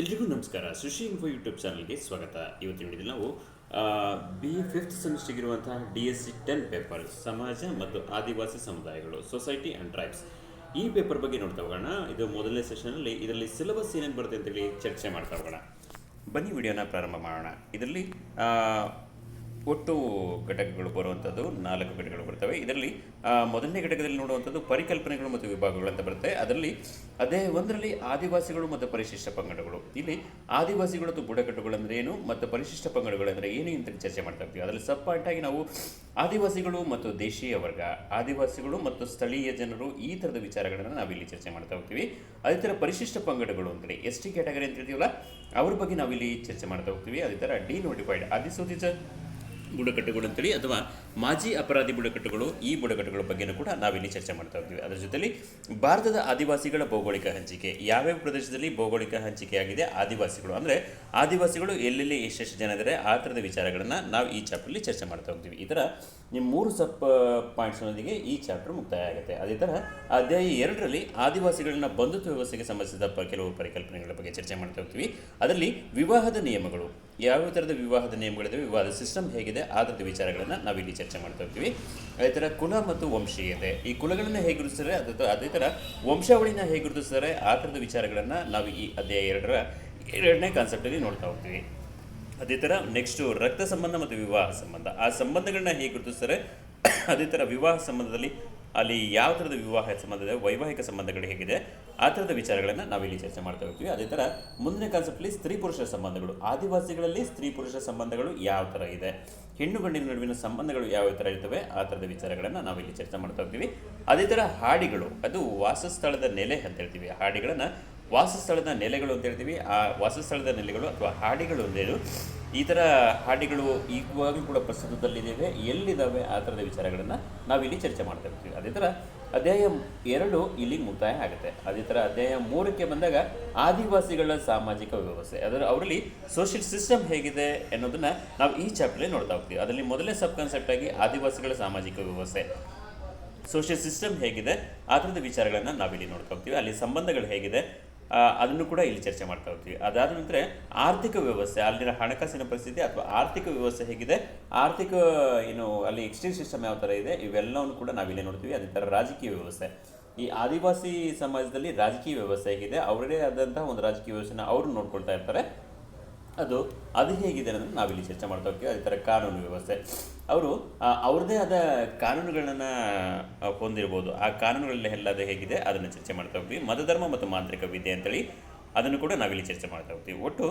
ಎಲ್ರಿಗೂ ನಮಸ್ಕಾರ. ಸುಶಿ info YouTube ಚಾನಲ್ಗೆ ಸ್ವಾಗತ. ಇವತ್ತಿನ ವಿಡಿಯೋದಲ್ಲಿ ನಾವು ಬಿ ಫಿಫ್ತ್ ಸೆಮಿಸ್ಟರ್ಗೆ ಇರುವಂತಹ D S C ten paper ಸಮಾಜ ಮತ್ತು ಆದಿವಾಸಿ ಸಮುದಾಯಗಳು ಸೊಸೈಟಿ ಆ್ಯಂಡ್ ಟ್ರೈಬ್ಸ್ ಈ ಪೇಪರ್ ಬಗ್ಗೆ ನೋಡ್ತಾ ಹೋಗೋಣ. ಇದು ಮೊದಲನೇ ಸೆಷನಲ್ಲಿ ಇದರಲ್ಲಿ ಸಿಲೆಬಸ್ ಏನೇನು ಬರುತ್ತೆ ಅಂತೇಳಿ ಚರ್ಚೆ ಮಾಡ್ತಾ ಹೋಗೋಣ. ಬನ್ನಿ ವಿಡಿಯೋನ ಪ್ರಾರಂಭ ಮಾಡೋಣ. ಇದರಲ್ಲಿ ಒಟ್ಟು ಘಟಕಗಳು ಬರುವಂಥದ್ದು ನಾಲ್ಕು ಘಟಕಗಳು ಬರ್ತವೆ. ಇದರಲ್ಲಿ ಮೊದಲನೇ ಘಟಕದಲ್ಲಿ ನೋಡುವಂಥದ್ದು ಪರಿಕಲ್ಪನೆಗಳು ಮತ್ತು ವಿಭಾಗಗಳು ಅಂತ ಬರುತ್ತೆ. ಅದರಲ್ಲಿ ಅದೇ ಒಂದರಲ್ಲಿ ಆದಿವಾಸಿಗಳು ಮತ್ತು ಪರಿಶಿಷ್ಟ ಪಂಗಡಗಳು. ಇಲ್ಲಿ ಆದಿವಾಸಿಗಳು ಮತ್ತು ಬುಡಕಟ್ಟುಗಳು ಅಂದರೆ ಏನು, ಮತ್ತು ಪರಿಶಿಷ್ಟ ಪಂಗಡಗಳು ಅಂದರೆ ಏನು ಅಂತ ಚರ್ಚೆ ಮಾಡ್ತಾ ಇರ್ತೀವಿ. ಅದರಲ್ಲಿ ಸಬ್ ನಾವು ಆದಿವಾಸಿಗಳು ಮತ್ತು ದೇಶೀಯ ವರ್ಗ, ಆದಿವಾಸಿಗಳು ಮತ್ತು ಸ್ಥಳೀಯ ಜನರು ಈ ಥರದ ವಿಚಾರಗಳನ್ನು ನಾವಿಲ್ಲಿ ಚರ್ಚೆ ಮಾಡ್ತಾ ಹೋಗ್ತೀವಿ. ಅದೇ ಥರ ಪರಿಶಿಷ್ಟ ಪಂಗಡಗಳು ಅಂದರೆ ಎಸ್ ಟಿ ಕ್ಯಾಟಗರಿ ಅಂತ ಹೇಳ್ತೀವಲ್ಲ, ಅವ್ರ ಬಗ್ಗೆ ನಾವಿಲ್ಲಿ ಚರ್ಚೆ ಮಾಡ್ತಾ ಹೋಗ್ತೀವಿ. ಅದೇ ಥರ ಡಿ ನೋಟಿಫೈಡ್, ಅಧಿಸೂಚಿತ ಬುಡಕಟ್ಟುಗಳು ಅಂತೇಳಿ, ಅಥವಾ ಮಾಜಿ ಅಪರಾಧಿ ಬುಡಕಟ್ಟುಗಳು, ಈ ಬುಡಕಟ್ಟುಗಳ ಬಗ್ಗೆನೂ ಕೂಡ ನಾವಿಲ್ಲಿ ಚರ್ಚೆ ಮಾಡ್ತಾ ಇದ್ದೀವಿ. ಅದರ ಜೊತೆಯಲ್ಲಿ ಭಾರತದ ಆದಿವಾಸಿಗಳ ಭೌಗೋಳಿಕ ಹಂಚಿಕೆ, ಯಾವ್ಯಾವ ಪ್ರದೇಶದಲ್ಲಿ ಭೌಗೋಳಿಕ ಹಂಚಿಕೆಯಾಗಿದೆ ಆದಿವಾಸಿಗಳು. ಅಂದರೆ ಆದಿವಾಸಿಗಳು ಎಲ್ಲೆಲ್ಲಿ ಎಷ್ಟೆಷ್ಟು ಜನ ಇದ್ದಾರೆ ಆ ಥರದ ವಿಚಾರಗಳನ್ನು ನಾವು ಈ ಚಾಪ್ಟರ್ಲಿ ಚರ್ಚೆ ಮಾಡ್ತಾ ಹೋಗ್ತೀವಿ. ಈ ಥರ ನಿಮ್ಮ ಮೂರು ಸಬ್ ಪಾಯಿಂಟ್ಸ್ನೊಂದಿಗೆ ಈ ಚಾಪ್ಟರ್ ಮುಕ್ತಾಯ ಆಗುತ್ತೆ. ಅದೇ ಥರ ಅಧ್ಯಾಯ ಎರಡರಲ್ಲಿ ಆದಿವಾಸಿಗಳನ್ನ ಬಂಧುತ್ವ ವ್ಯವಸ್ಥೆಗೆ ಸಂಬಂಧಿಸಿದ ಕೆಲವು ಪರಿಕಲ್ಪನೆಗಳ ಬಗ್ಗೆ ಚರ್ಚೆ ಮಾಡ್ತಾ ಹೋಗ್ತೀವಿ. ಅದರಲ್ಲಿ ವಿವಾಹದ ನಿಯಮಗಳು. ಯಾವ ಥರದ ವಿವಾಹದ ನಿಯಮಗಳಿದೆ ವಿವಾಹದ ಸಿಸ್ಟಮ್ ಹೇಗಿದೆ, ಆ ಥರದ ವಿಚಾರಗಳನ್ನು ನಾವಿಲ್ಲಿ ಚರ್ಚೆ ಮಾಡ್ತಾ ಹೋಗ್ತೀವಿ ಅದೇ ಥರ ಕುಲ ಮತ್ತು ವಂಶೀಯತೆ. ಈ ಕುಲಗಳನ್ನು ಹೇಗೆ ಗುರುತಿಸ್ತಾರೆ ಅದೇ ಅದೇ ಥರ ವಂಶಾವಳಿನ ಹೇಗೆ ಗುರುತಿಸ್ತಾರೆ ಆ ಥರದ ವಿಚಾರಗಳನ್ನು ನಾವು ಈ ಅಧ್ಯಾಯ ಎರಡರ, ಎರಡನೇ ಕಾನ್ಸೆಪ್ಟಲ್ಲಿ ನೋಡ್ತಾ ಹೋಗ್ತೀವಿ. ಅದೇ ಥರ ನೆಕ್ಸ್ಟು ರಕ್ತ ಸಂಬಂಧ ಮತ್ತು ವಿವಾಹ ಸಂಬಂಧ. ಆ ಸಂಬಂಧಗಳನ್ನ ಹೇಗೆ ಗುರುತಿಸ್ತಾರೆ ಅದೇ ಥರ ವಿವಾಹ ಸಂಬಂಧದಲ್ಲಿ ಅಲ್ಲಿ ಯಾವ ಥರದ ವಿವಾಹ ಸಂಬಂಧದ ವೈವಾಹಿಕ ಸಂಬಂಧಗಳು ಹೇಗಿದೆ ಆ ಥರದ ವಿಚಾರಗಳನ್ನು ನಾವಿಲ್ಲಿ ಚರ್ಚೆ ಮಾಡ್ತಾ ಹೋಗ್ತೀವಿ. ಅದೇ ಥರ ಮುಂದಿನ ಕಾನ್ಸೆಪ್ಟಲ್ಲಿ ಸ್ತ್ರೀ ಪುರುಷ ಸಂಬಂಧಗಳು. ಆದಿವಾಸಿಗಳಲ್ಲಿ ಸ್ತ್ರೀ ಪುರುಷ ಸಂಬಂಧಗಳು ಯಾವ ಥರ ಇದೆ? ಹೆಣ್ಣು ಗಂಡಿನ ನಡುವಿನ ಸಂಬಂಧಗಳು ಯಾವ ಥರ ಇರ್ತವೆ? ಆ ಥರದ ವಿಚಾರಗಳನ್ನು ನಾವಿಲ್ಲಿ ಚರ್ಚೆ ಮಾಡ್ತಾ ಹೋಗ್ತೀವಿ. ಅದೇ ಥರ ಹಾಡಿಗಳು, ಅದು ವಾಸಸ್ಥಳದ ನೆಲೆ ಅಂತ ಹೇಳ್ತೀವಿ. ಹಾಡಿಗಳನ್ನು ವಾಸಸ್ಥಳದ ನೆಲೆಗಳು ಅಂತ ಹೇಳ್ತೀವಿ. ಆ ವಾಸಸ್ಥಳದ ನೆಲೆಗಳು ಅಥವಾ ಹಾಡಿಗಳು ಅಂದೇನು ಈ ಥರ ಹಾಡಿಗಳು ಈಗವಾಗಲೂ ಕೂಡ ಪ್ರಸ್ತುತದಲ್ಲಿದ್ದೇವೆ. ಎಲ್ಲಿದ್ದಾವೆ? ಆ ಥರದ ವಿಚಾರಗಳನ್ನು ನಾವಿಲ್ಲಿ ಚರ್ಚೆ ಮಾಡ್ತಾ ಇರ್ತೀವಿ. ಅದೇ ಥರ ಅಧ್ಯಾಯ ಎರಡು ಇಲ್ಲಿ ಮುಕ್ತಾಯ ಆಗುತ್ತೆ. ಅದೇ ಥರ ಅಧ್ಯಾಯ ಮೂರಕ್ಕೆ ಬಂದಾಗ ಆದಿವಾಸಿಗಳ ಸಾಮಾಜಿಕ ವ್ಯವಸ್ಥೆ. ಅದರ ಅವರಲ್ಲಿ ಸೋಷಿಯಲ್ ಸಿಸ್ಟಮ್ ಹೇಗಿದೆ ಅನ್ನೋದನ್ನು ನಾವು ಈ ಚಾಪ್ಟರ್ಲಿ ನೋಡ್ತಾ ಹೋಗ್ತೀವಿ. ಅದರಲ್ಲಿ ಮೊದಲೇ ಸಬ್ ಕಾನ್ಸೆಪ್ಟ್ ಆಗಿ ಆದಿವಾಸಿಗಳ ಸಾಮಾಜಿಕ ವ್ಯವಸ್ಥೆ. ಸೋಷಿಯಲ್ ಸಿಸ್ಟಮ್ ಹೇಗಿದೆ? ಆ ಥರದ ವಿಚಾರಗಳನ್ನು ನಾವಿಲ್ಲಿ ನೋಡ್ತಾ ಹೋಗ್ತೀವಿ. ಅಲ್ಲಿ ಸಂಬಂಧಗಳು ಹೇಗಿದೆ? ಅದನ್ನು ಕೂಡ ಇಲ್ಲಿ ಚರ್ಚೆ ಮಾಡ್ತಾ ಹೋಗ್ತೀವಿ. ಅದಾದ ನಂತರ ಆರ್ಥಿಕ ವ್ಯವಸ್ಥೆ, ಅಲ್ಲಿನ ಹಣಕಾಸಿನ ಪರಿಸ್ಥಿತಿ ಅಥವಾ ಆರ್ಥಿಕ ವ್ಯವಸ್ಥೆ ಹೇಗಿದೆ, ಆರ್ಥಿಕ, ಏನು, ಅಲ್ಲಿ ಎಕ್ಸ್ಚೇಂಜ್ ಸಿಸ್ಟಮ್ ಯಾವ ಥರ ಇದೆ, ಇವೆಲ್ಲವನ್ನು ಕೂಡ ನಾವಿಲ್ಲೇ ನೋಡ್ತೀವಿ. ಅದೇ ಥರ ರಾಜಕೀಯ ವ್ಯವಸ್ಥೆ. ಈ ಆದಿವಾಸಿ ಸಮಾಜದಲ್ಲಿ ರಾಜಕೀಯ ವ್ಯವಸ್ಥೆ ಹೇಗಿದೆ, ಅವರದೇ ಆದಂತಹ ಒಂದು ರಾಜಕೀಯ ವ್ಯವಸ್ಥೆನ ಅವರು ನೋಡ್ಕೊಳ್ತಾ ಇರ್ತಾರೆ. ಅದು ಅದು ಹೇಗಿದೆ ಅನ್ನೋದನ್ನು ನಾವಿಲ್ಲಿ ಚರ್ಚೆ ಮಾಡ್ತಾ ಹೋಗ್ತೀವಿ, ಅದೇ ಥರ ಕಾನೂನು ವ್ಯವಸ್ಥೆ. ಅವರು ಅವ್ರದ್ದೇ ಆದ ಕಾನೂನುಗಳನ್ನು ಹೊಂದಿರ್ಬೋದು. ಆ ಕಾನೂನುಗಳಲ್ಲಿ ಎಲ್ಲದು ಹೇಗಿದೆ, ಅದನ್ನು ಚರ್ಚೆ ಮಾಡ್ತಾ ಹೋಗ್ತೀವಿ. ಮತಧರ್ಮ ಮತ್ತು ಮಾಂತ್ರಿಕ ವಿದ್ಯೆ ಅಂತೇಳಿ ಅದನ್ನು ಕೂಡ ನಾವಿಲ್ಲಿ ಚರ್ಚೆ ಮಾಡ್ತಾ ಹೋಗ್ತೀವಿ. ಒಟ್ಟು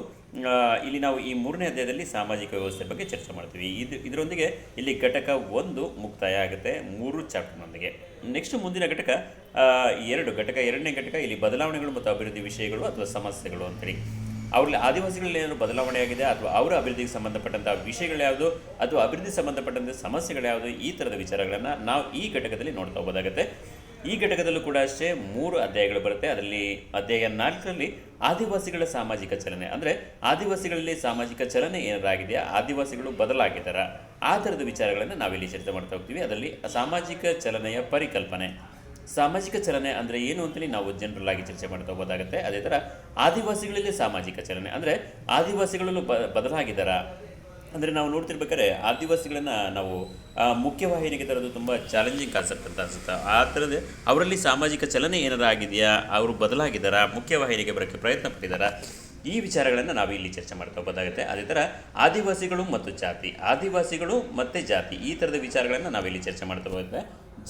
ಇಲ್ಲಿ ನಾವು ಈ ಮೂರನೇ ಅಧ್ಯಾಯದಲ್ಲಿ ಸಾಮಾಜಿಕ ವ್ಯವಸ್ಥೆ ಬಗ್ಗೆ ಚರ್ಚೆ ಮಾಡ್ತೀವಿ. ಇದು, ಇದರೊಂದಿಗೆ ಇಲ್ಲಿ ಘಟಕ ಒಂದು ಮುಕ್ತಾಯ ಆಗುತ್ತೆ, ಮೂರು ಚಾಪ್ಟರ್ನೊಂದಿಗೆ. ನೆಕ್ಸ್ಟ್ ಮುಂದಿನ ಘಟಕ ಎರಡು ಘಟಕ, ಎರಡನೇ ಘಟಕ, ಇಲ್ಲಿ ಬದಲಾವಣೆಗಳು ಮತ್ತು ಅಭಿವೃದ್ಧಿ ವಿಷಯಗಳು ಅಥವಾ ಸಮಸ್ಯೆಗಳು ಅಂತೇಳಿ. ಅವರಲ್ಲಿ ಆದಿವಾಸಿಗಳಲ್ಲಿ ಏನಾದರೂ ಬದಲಾವಣೆ ಅಥವಾ ಅವರ ಅಭಿವೃದ್ಧಿಗೆ ಸಂಬಂಧಪಟ್ಟಂಥ ವಿಷಯಗಳು ಯಾವುದು ಅಥವಾ ಅಭಿವೃದ್ಧಿ ಸಂಬಂಧಪಟ್ಟಂಥ ಸಮಸ್ಯೆಗಳು ಯಾವುದು ಈ ಥರದ ವಿಚಾರಗಳನ್ನು ನಾವು ಈ ಘಟಕದಲ್ಲಿ ನೋಡ್ತಾ ಹೋಗೋದಾಗುತ್ತೆ. ಈ ಘಟಕದಲ್ಲೂ ಕೂಡ ಅಷ್ಟೇ ಮೂರು ಅಧ್ಯಾಯಗಳು ಬರುತ್ತೆ. ಅದರಲ್ಲಿ ಅಧ್ಯಾಯ ನಾಲ್ಕರಲ್ಲಿ ಆದಿವಾಸಿಗಳ ಸಾಮಾಜಿಕ ಚಲನೆ. ಅಂದರೆ ಆದಿವಾಸಿಗಳಲ್ಲಿ ಸಾಮಾಜಿಕ ಚಲನೆ ಏನಾರಾಗಿದೆಯಾ ಆದಿವಾಸಿಗಳು ಬದಲಾಗಿದ್ದಾರಾ? ಆ ಥರದ ವಿಚಾರಗಳನ್ನು ನಾವಿಲ್ಲಿ ಚರ್ಚೆ ಮಾಡ್ತಾ ಹೋಗ್ತೀವಿ. ಅದರಲ್ಲಿ ಸಾಮಾಜಿಕ ಚಲನೆಯ ಪರಿಕಲ್ಪನೆ. ಸಾಮಾಜಿಕ ಚಲನೆ ಅಂದರೆ ಏನು ಅಂತೇಳಿ ನಾವು ಜನರಲ್ ಆಗಿ ಚರ್ಚೆ ಮಾಡ್ತಾ ಹೋಗೋದಾಗುತ್ತೆ. ಅದೇ ಥರ ಆದಿವಾಸಿಗಳಲ್ಲಿ ಸಾಮಾಜಿಕ ಚಲನೆ ಅಂದರೆ ಆದಿವಾಸಿಗಳಲ್ಲೂ ಬ, ಬದಲಾಗಿದ್ದಾರಾ? ಅಂದರೆ ನಾವು ನೋಡ್ತಿರ್ಬೇಕಾದ್ರೆ ಆದಿವಾಸಿಗಳನ್ನು ನಾವು ಮುಖ್ಯವಾಹಿನಿಗೆ ತರೋದು ತುಂಬ ಚಾಲೆಂಜಿಂಗ್ ಕಾನ್ಸೆಪ್ಟ್ ಅಂತ ಅನಿಸುತ್ತೆ. ಆ ಥರದ ಅವರಲ್ಲಿ ಸಾಮಾಜಿಕ ಚಲನೆ ಏನಾರ ಆಗಿದೆಯಾ? ಅವರು ಬದಲಾಗಿದ್ದಾರಾ? ಮುಖ್ಯವಾಹಿನಿಗೆ ಬರೋಕ್ಕೆ ಪ್ರಯತ್ನ ಪಟ್ಟಿದ್ದಾರಾ? ಈ ವಿಚಾರಗಳನ್ನು ನಾವು ಇಲ್ಲಿ ಚರ್ಚೆ ಮಾಡ್ತಾ ಹೋಗೋದಾಗುತ್ತೆ. ಅದೇ ಥರ ಆದಿವಾಸಿಗಳು ಮತ್ತು ಜಾತಿ. ಆದಿವಾಸಿಗಳು ಮತ್ತು ಜಾತಿ. ಈ ಥರದ ವಿಚಾರಗಳನ್ನು ನಾವಿಲ್ಲಿ ಚರ್ಚೆ ಮಾಡ್ತಾ ಹೋಗುತ್ತೆ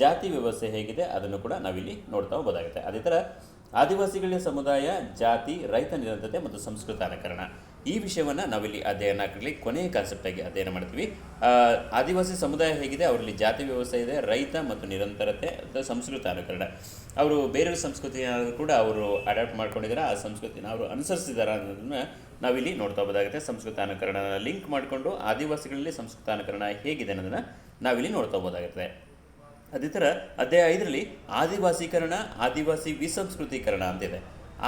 ಜಾತಿ ವ್ಯವಸ್ಥೆ ಹೇಗಿದೆ ಅದನ್ನು ಕೂಡ ನಾವಿಲ್ಲಿ ನೋಡ್ತಾ ಹೋಗೋದಾಗುತ್ತೆ. ಅದೇ ಥರ ಆದಿವಾಸಿಗಳ ಸಮುದಾಯ, ಜಾತಿ, ರೈತ ನಿರಂತರತೆ ಮತ್ತು ಸಂಸ್ಕೃತಾನಕರಣ ಈ ವಿಷಯವನ್ನು ನಾವಿಲ್ಲಿ ಅಧ್ಯಯನ ಆಗಲಿ, ಕೊನೆಯ ಕಾನ್ಸೆಪ್ಟ್ ಆಗಿ ಅಧ್ಯಯನ ಮಾಡ್ತೀವಿ. ಆದಿವಾಸಿ ಸಮುದಾಯ ಹೇಗಿದೆ, ಅವರಲ್ಲಿ ಜಾತಿ ವ್ಯವಸ್ಥೆ ಇದೆ, ರೈತ ಮತ್ತು ನಿರಂತರತೆ ಅಥವಾ ಸಂಸ್ಕೃತಾನುಕರಣ ಅವರು ಬೇರೆ ಸಂಸ್ಕೃತಿಯಾದರೂ ಕೂಡ ಅವರು ಅಡಾಪ್ಟ್ ಮಾಡ್ಕೊಂಡಿದ್ದಾರೆ ಆ ಸಂಸ್ಕೃತಿನ ಅವರು ಅನುಸರಿಸಿದ್ದಾರೆ ಅನ್ನೋದನ್ನ ನಾವಿಲ್ಲಿ ನೋಡ್ತಾ ಹೋಗೋದಾಗುತ್ತೆ. ಸಂಸ್ಕೃತಾನುಕರಣ ಲಿಂಕ್ ಮಾಡಿಕೊಂಡು ಆದಿವಾಸಿಗಳಲ್ಲಿ ಸಂಸ್ಕೃತ ಅನುಕರಣ ಹೇಗಿದೆ ಅನ್ನೋದನ್ನು ನಾವಿಲ್ಲಿ ನೋಡ್ತಾ ಹೋಗೋದಾಗುತ್ತೆ. ಅದೇ ಥರ ಅಧ್ಯಾಯ ಐದರಲ್ಲಿ ಆದಿವಾಸೀಕರಣ, ಆದಿವಾಸಿ ವಿಸಂಸ್ಕೃತೀಕರಣ ಅಂತಿದೆ.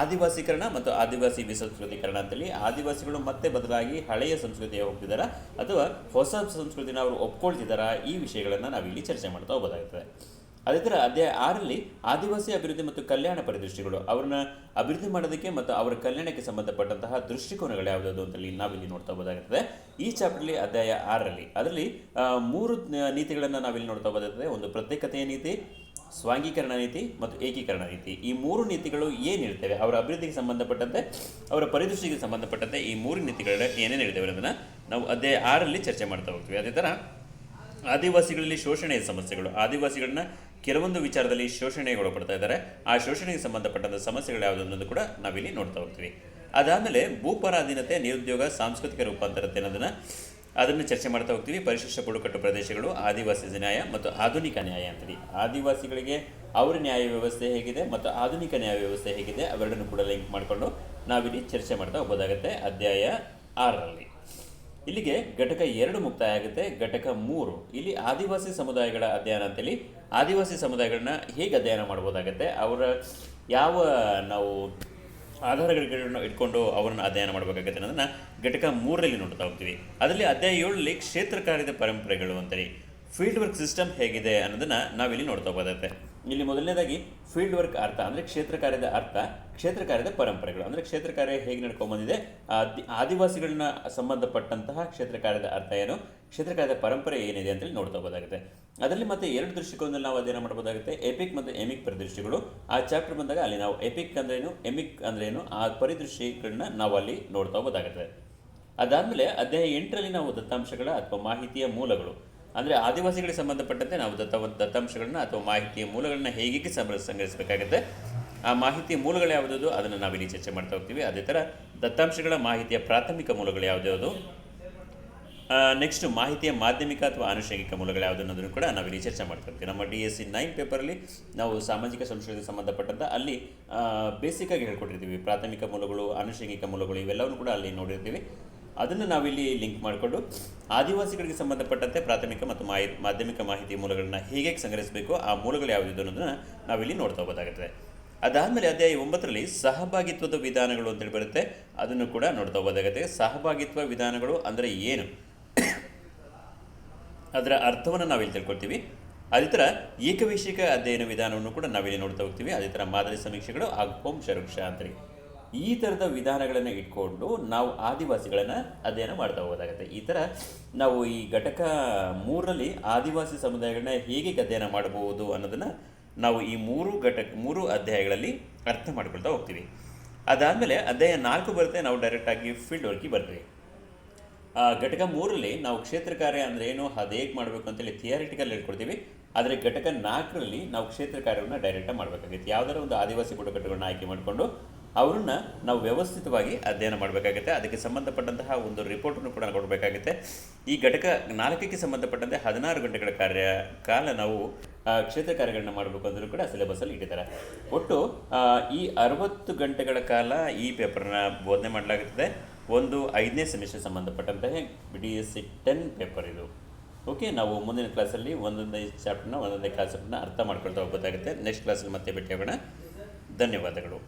ಆದಿವಾಸೀಕರಣ ಮತ್ತು ಆದಿವಾಸಿ ವಿಸಂಸ್ಕೃತೀಕರಣ ಅಂತೇಳಿ ಆದಿವಾಸಿಗಳು ಮತ್ತೆ ಬದಲಾಗಿ ಹಳೆಯ ಸಂಸ್ಕೃತಿಗೆ ಹೋಗ್ತಿದ್ದಾರಾ ಅಥವಾ ಹೊಸ ಸಂಸ್ಕೃತಿನ ಅವರು ಒಪ್ಕೊಳ್ತಿದ್ದಾರಾ ಈ ವಿಷಯಗಳನ್ನು ನಾವಿಲ್ಲಿ ಚರ್ಚೆ ಮಾಡ್ತಾ ಹೋಗೋದಾಗ್ತದೆ ಅದೇ ಥರ ಅಧ್ಯಾಯ ಆರಲ್ಲಿ ಆದಿವಾಸಿ ಅಭಿವೃದ್ಧಿ ಮತ್ತು ಕಲ್ಯಾಣ ಪರಿದೃಷ್ಟಿಗಳು, ಅವ್ರನ್ನ ಅಭಿವೃದ್ಧಿ ಮಾಡೋದಕ್ಕೆ ಮತ್ತು ಅವರ ಕಲ್ಯಾಣಕ್ಕೆ ಸಂಬಂಧಪಟ್ಟಂತಹ ದೃಷ್ಟಿಕೋನಗಳು ಯಾವುದಾದ್ರು ಇಲ್ಲಿ ನಾವಿಲ್ಲಿ ನೋಡ್ತಾ ಹೋದಾಗಿರ್ತದೆ. ಈ ಚಾಪ್ಟರ್ಲಿ ಅಧ್ಯಾಯ ಆರರಲ್ಲಿ ಅದರಲ್ಲಿ ಮೂರು ನೀತಿಗಳನ್ನು ನಾವಿಲ್ಲಿ ನೋಡ್ತಾ ಹೋದಾಗ್ತದೆ ಒಂದು ಪ್ರತ್ಯೇಕತೆಯ ನೀತಿ, ಸ್ವಾಂಗೀಕರಣ ನೀತಿ ಮತ್ತು ಏಕೀಕರಣ ನೀತಿ. ಈ ಮೂರು ನೀತಿಗಳು ಏನಿರ್ತವೆ ಅವರ ಅಭಿವೃದ್ಧಿಗೆ ಸಂಬಂಧಪಟ್ಟಂತೆ, ಅವರ ಪರಿದೃಷ್ಟಿಗೆ ಸಂಬಂಧಪಟ್ಟಂತೆ ಈ ಮೂರು ನೀತಿಗಳ ಏನೇನು ಇರ್ತವೆ ಅನ್ನೋದನ್ನು ನಾವು ಅದೇ ಆರಲ್ಲಿ ಚರ್ಚೆ ಮಾಡ್ತಾ ಹೋಗ್ತೀವಿ. ಅದೇ ಥರ ಆದಿವಾಸಿಗಳಲ್ಲಿ ಶೋಷಣೆಯ ಸಮಸ್ಯೆಗಳು, ಆದಿವಾಸಿಗಳನ್ನ ಕೆಲವೊಂದು ವಿಚಾರದಲ್ಲಿ ಶೋಷಣೆಗೆ ಒಳಪಡ್ತಾ ಇದ್ದಾರೆ. ಆ ಶೋಷಣೆಗೆ ಸಂಬಂಧಪಟ್ಟಂಥ ಸಮಸ್ಯೆಗಳು ಯಾವುದು ಅನ್ನೋದು ಕೂಡ ನಾವಿಲ್ಲಿ ನೋಡ್ತಾ ಹೋಗ್ತೀವಿ. ಅದಾದಮೇಲೆ ಭೂಪರಾಧೀನತೆ, ನಿರುದ್ಯೋಗ, ಸಾಂಸ್ಕೃತಿಕ ರೂಪಾಂತರತೆ ಅನ್ನೋದನ್ನು ಅದನ್ನು ಚರ್ಚೆ ಮಾಡ್ತಾ ಹೋಗ್ತೀವಿ. ಪರಿಶಿಷ್ಟ ಬುಡುಕಟ್ಟು ಪ್ರದೇಶಗಳು, ಆದಿವಾಸಿ ನ್ಯಾಯ ಮತ್ತು ಆಧುನಿಕ ನ್ಯಾಯ ಅಂತೀವಿ ಆದಿವಾಸಿಗಳಿಗೆ ಅವರ ನ್ಯಾಯ ವ್ಯವಸ್ಥೆ ಹೇಗಿದೆ ಮತ್ತು ಆಧುನಿಕ ನ್ಯಾಯ ವ್ಯವಸ್ಥೆ ಹೇಗಿದೆ, ಅವೆರಡನ್ನು ಕೂಡ ಲಿಂಕ್ ಮಾಡಿಕೊಂಡು ನಾವಿಲ್ಲಿ ಚರ್ಚೆ ಮಾಡ್ತಾ ಹೋಗೋದಾಗುತ್ತೆ ಅಧ್ಯಾಯ ಆರರಲ್ಲಿ. ಇಲ್ಲಿಗೆ ಘಟಕ ಎರಡು ಮುಕ್ತಾಯ ಆಗುತ್ತೆ ಘಟಕ ಮೂರು. ಇಲ್ಲಿ ಆದಿವಾಸಿ ಸಮುದಾಯಗಳ ಅಧ್ಯಯನ ಅಂತೇಳಿ ಆದಿವಾಸಿ ಸಮುದಾಯಗಳನ್ನ ಹೇಗೆ ಅಧ್ಯಯನ ಮಾಡ್ಬೋದಾಗತ್ತೆ? ಅವರ ಯಾವ ನಾವು ಆಧಾರಗಳನ್ನು ಇಟ್ಕೊಂಡು ಅವರನ್ನು ಅಧ್ಯಯನ ಮಾಡಬೇಕಾಗತ್ತೆ ಅನ್ನೋದನ್ನ ಘಟಕ ಮೂರರಲ್ಲಿ ನೋಡ್ತಾ ಹೋಗ್ತೀವಿ. ಅದರಲ್ಲಿ ಅಧ್ಯಾಯ ಏಳರಲ್ಲಿ ಕ್ಷೇತ್ರ ಕಾರ್ಯದ ಪರಂಪರೆಗಳು ಅಂತೇಳಿ. ಫೀಲ್ಡ್ ವರ್ಕ್ ಸಿಸ್ಟಮ್ ಹೇಗಿದೆ ಅನ್ನೋದನ್ನ ನಾವಿಲ್ಲಿ ನೋಡ್ತಾ ಹೋಗೋದತ್ತೆ ಇಲ್ಲಿ ಮೊದಲನೇದಾಗಿ ಫೀಲ್ಡ್ ವರ್ಕ್ ಅರ್ಥ ಅಂದರೆ ಕ್ಷೇತ್ರ ಕಾರ್ಯದ ಅರ್ಥ, ಕ್ಷೇತ್ರ ಕಾರ್ಯದ ಪರಂಪರೆಗಳು. ಅಂದರೆ ಕ್ಷೇತ್ರ ಕಾರ್ಯ ಹೇಗೆ ನಡ್ಕೊಂಬಂದಿದೆ ಆದಿವಾಸಿಗಳನ್ನ ಸಂಬಂಧಪಟ್ಟಂತಹ ಕ್ಷೇತ್ರ ಕಾರ್ಯದ ಅರ್ಥ ಏನು? ಕ್ಷೇತ್ರ ಕಾರ್ಯದ ಪರಂಪರೆ ಏನಿದೆ ಅಂತೇಳಿ ನೋಡ್ತಾ ಹೋಗೋದಾಗುತ್ತೆ. ಅದರಲ್ಲಿ ಮತ್ತೆ ಎರಡು ದೃಷ್ಟಿಕೋನದಲ್ಲಿ ನಾವು ಅಧ್ಯಯನ ಮಾಡಬಹುದಾಗುತ್ತೆ ಎಪಿಕ್ ಮತ್ತು ಎಮಿಕ್ ಪರಿದೃಷ್ಟಿಗಳು. ಆ ಚಾಪ್ಟರ್ ಬಂದಾಗ ಅಲ್ಲಿ ನಾವು ಎಪಿಕ್ ಅಂದ್ರೇನು ಎಮಿಕ್ ಅಂದ್ರೇನು ಆ ಪರಿದೃಷ್ಟಿಗಳನ್ನ ನಾವು ಅಲ್ಲಿ ನೋಡ್ತಾ ಹೋಗೋದಾಗುತ್ತೆ. ಅದಾದಮೇಲೆ ಅಧ್ಯಾಯ ಎಂಟರಲ್ಲಿ ನಾವು ದತ್ತಾಂಶಗಳ ಅಥವಾ ಮಾಹಿತಿಯ ಮೂಲಗಳು. ಅಂದರೆ ಆದಿವಾಸಿಗಳಿಗೆ ಸಂಬಂಧಪಟ್ಟಂತೆ ನಾವು ದತ್ತ ದತ್ತಾಂಶಗಳನ್ನು ಅಥವಾ ಮಾಹಿತಿಯ ಮೂಲಗಳನ್ನು ಹೇಗೆ ಸಂಗ್ರ- ಸಂಗ್ರಹಿಸಬೇಕಾಗುತ್ತೆ. ಆ ಮಾಹಿತಿಯ ಮೂಲಗಳು ಯಾವುದಾದ್ರು ಅದನ್ನು ನಾವಿಲ್ಲಿ ಚರ್ಚೆ ಮಾಡ್ತಾ ಹೋಗ್ತೀವಿ. ಅದೇ ಥರ ದತ್ತಾಂಶಗಳ ಮಾಹಿತಿಯ ಪ್ರಾಥಮಿಕ ಮೂಲಗಳು ಯಾವುದ್ಯಾವುದು? ನೆಕ್ಸ್ಟ್ ಮಾಹಿತಿಯ ಮಾಧ್ಯಮಿಕ ಅಥವಾ ಆನುಷಂಗಿಕ ಮೂಲಗಳು ಯಾವುದು ಅನ್ನೋದನ್ನು ಕೂಡ ನಾವಿಲ್ಲಿ ಚರ್ಚೆ ಮಾಡ್ತಾ ಹೋಗ್ತೀವಿ. ನಮ್ಮ ಡಿ ಎಸ್ ಸಿ ನೈನ್ ಪೇಪರಲ್ಲಿ ನಾವು ಸಾಮಾಜಿಕ ಸಂಶೋಧನೆಗೆ ಸಂಬಂಧಪಟ್ಟಂಥ ಅಲ್ಲಿ ಬೇಸಿಕ್ಕಾಗಿ ಹೇಳ್ಕೊಟ್ಟಿರ್ತೀವಿ. ಪ್ರಾಥಮಿಕ ಮೂಲಗಳು, ಆನುಷಂಗಿಕ ಮೂಲಗಳು ಇವೆಲ್ಲವನ್ನು ಕೂಡ ಅಲ್ಲಿ ನೋಡಿರ್ತೀವಿ. ಅದನ್ನು ನಾವಿಲ್ಲಿ ಲಿಂಕ್ ಮಾಡಿಕೊಂಡು ಆದಿವಾಸಿಗಳಿಗೆ ಸಂಬಂಧಪಟ್ಟಂತೆ ಪ್ರಾಥಮಿಕ ಮತ್ತು ಮಾಧ್ಯಮಿಕ ಮಾಹಿತಿ ಮೂಲಗಳನ್ನು ಹೇಗೆ ಸಂಗ್ರಹಿಸಬೇಕು, ಆ ಮೂಲಗಳು ಯಾವುದಿದೆ ಅನ್ನೋದನ್ನು ನಾವಿಲ್ಲಿ ನೋಡ್ತಾ ಹೋಗೋದಾಗುತ್ತದೆ ಅದಾದಮೇಲೆ ಅಧ್ಯಾಯ ಒಂಬತ್ತರಲ್ಲಿ ಸಹಭಾಗಿತ್ವದ ವಿಧಾನಗಳು ಅಂತೇಳಿ ಬರುತ್ತೆ, ಅದನ್ನು ಕೂಡ ನೋಡ್ತಾ ಹೋಗೋದಾಗುತ್ತೆ. ಸಹಭಾಗಿತ್ವ ವಿಧಾನಗಳು ಅಂದರೆ ಏನು? ಅದರ ಅರ್ಥವನ್ನು ನಾವಿಲ್ಲಿ ತಿಳ್ಕೊಳ್ತೀವಿ. ಅದೇ ಥರ ಏಕವಿಷಯಕ ಅಧ್ಯಯನ ವಿಧಾನವನ್ನು ಕೂಡ ನಾವಿಲ್ಲಿ ನೋಡ್ತಾ ಹೋಗ್ತೀವಿ. ಅದೇ ಥರ ಮಾದರಿ ಸಮೀಕ್ಷೆಗಳು ಹಾಗೂ ವಂಶವೃಕ್ಷ ಅಂತೇಳಿ. ಈ ಥರದ ವಿಧಾನಗಳನ್ನು ಇಟ್ಕೊಂಡು ನಾವು ಆದಿವಾಸಿಗಳನ್ನು ಅಧ್ಯಯನ ಮಾಡ್ತಾ ಹೋಗೋದಾಗುತ್ತೆ ಈ ಥರ ನಾವು ಈ ಘಟಕ ಮೂರರಲ್ಲಿ ಆದಿವಾಸಿ ಸಮುದಾಯಗಳನ್ನ ಹೇಗೆ ಅಧ್ಯಯನ ಮಾಡಬಹುದು ಅನ್ನೋದನ್ನು ನಾವು ಈ ಮೂರು ಘಟಕ, ಮೂರು ಅಧ್ಯಾಯಗಳಲ್ಲಿ ಅರ್ಥ ಮಾಡ್ಕೊಳ್ತಾ ಹೋಗ್ತೀವಿ. ಅದಾದಮೇಲೆ ಅಧ್ಯಾಯ ನಾಲ್ಕು ಬರುತ್ತೆ, ನಾವು ಡೈರೆಕ್ಟಾಗಿ ಫೀಲ್ಡ್ ವರ್ಕಿಗೆ ಬರ್ತೀವಿ. ಘಟಕ ಮೂರರಲ್ಲಿ ನಾವು ಕ್ಷೇತ್ರ ಕಾರ್ಯ ಅಂದರೆ ಏನು, ಅದು ಹೇಗೆ ಮಾಡಬೇಕು ಅಂತೇಳಿ ಥಿಯರಿಟಿಕಲ್ ಹೇಳ್ಕೊಡ್ತೀವಿ. ಆದರೆ ಘಟಕ ನಾಲ್ಕರಲ್ಲಿ ನಾವು ಕ್ಷೇತ್ರ ಕಾರ್ಯವನ್ನು ಡೈರೆಕ್ಟಾಗಿ ಮಾಡಬೇಕಾಗುತ್ತೆ. ಯಾವುದಾದ್ರು ಒಂದು ಆದಿವಾಸಿ ಬುಡಕಟ್ಟುಗಳನ್ನ ಆಯ್ಕೆ ಮಾಡಿಕೊಂಡು ಅವರನ್ನ ನಾವು ವ್ಯವಸ್ಥಿತವಾಗಿ ಅಧ್ಯಯನ ಮಾಡಬೇಕಾಗುತ್ತೆ. ಅದಕ್ಕೆ ಸಂಬಂಧಪಟ್ಟಂತಹ ಒಂದು ರಿಪೋರ್ಟನ್ನು ಕೂಡ ಕೊಡಬೇಕಾಗುತ್ತೆ. ಈ ಘಟಕ ನಾಲ್ಕಕ್ಕೆ ಸಂಬಂಧಪಟ್ಟಂತೆ ಹದಿನಾರು ಗಂಟೆಗಳ ಕಾರ್ಯ ಕಾಲ ನಾವು ಕ್ಷೇತ್ರ ಕಾರ್ಯಗಳನ್ನ ಮಾಡಬೇಕು ಅಂದರೂ ಕೂಡ ಸಿಲೆಬಸ್ಸಲ್ಲಿ ಇಟ್ಟಿದ್ದಾರೆ. ಒಟ್ಟು ಈ ಅರವತ್ತು ಗಂಟೆಗಳ ಕಾಲ ಈ ಪೇಪರ್ನ ಬೋಧನೆ ಮಾಡಲಾಗುತ್ತದೆ. ಒಂದು ಐದನೇ ಸೆಮಿಸ್ಟರ್ ಸಂಬಂಧಪಟ್ಟಂತಹ D S C ten paper ಇದು. ಓಕೆ, ನಾವು ಮುಂದಿನ ಕ್ಲಾಸಲ್ಲಿ ಒಂದೊಂದೇ ಚಾಪ್ಟರ್ನ, ಒಂದೊಂದೇ ಕಾನ್ಸೆಪ್ಟನ್ನ ಅರ್ಥ ಮಾಡ್ಕೊಳ್ತಾ ಹೋಗ್ಬೇಕಾಗುತ್ತೆ. ನೆಕ್ಸ್ಟ್ ಕ್ಲಾಸಲ್ಲಿ ಮತ್ತೆ ಭೇಟಿಯಾಗೋಣ. ಧನ್ಯವಾದಗಳು.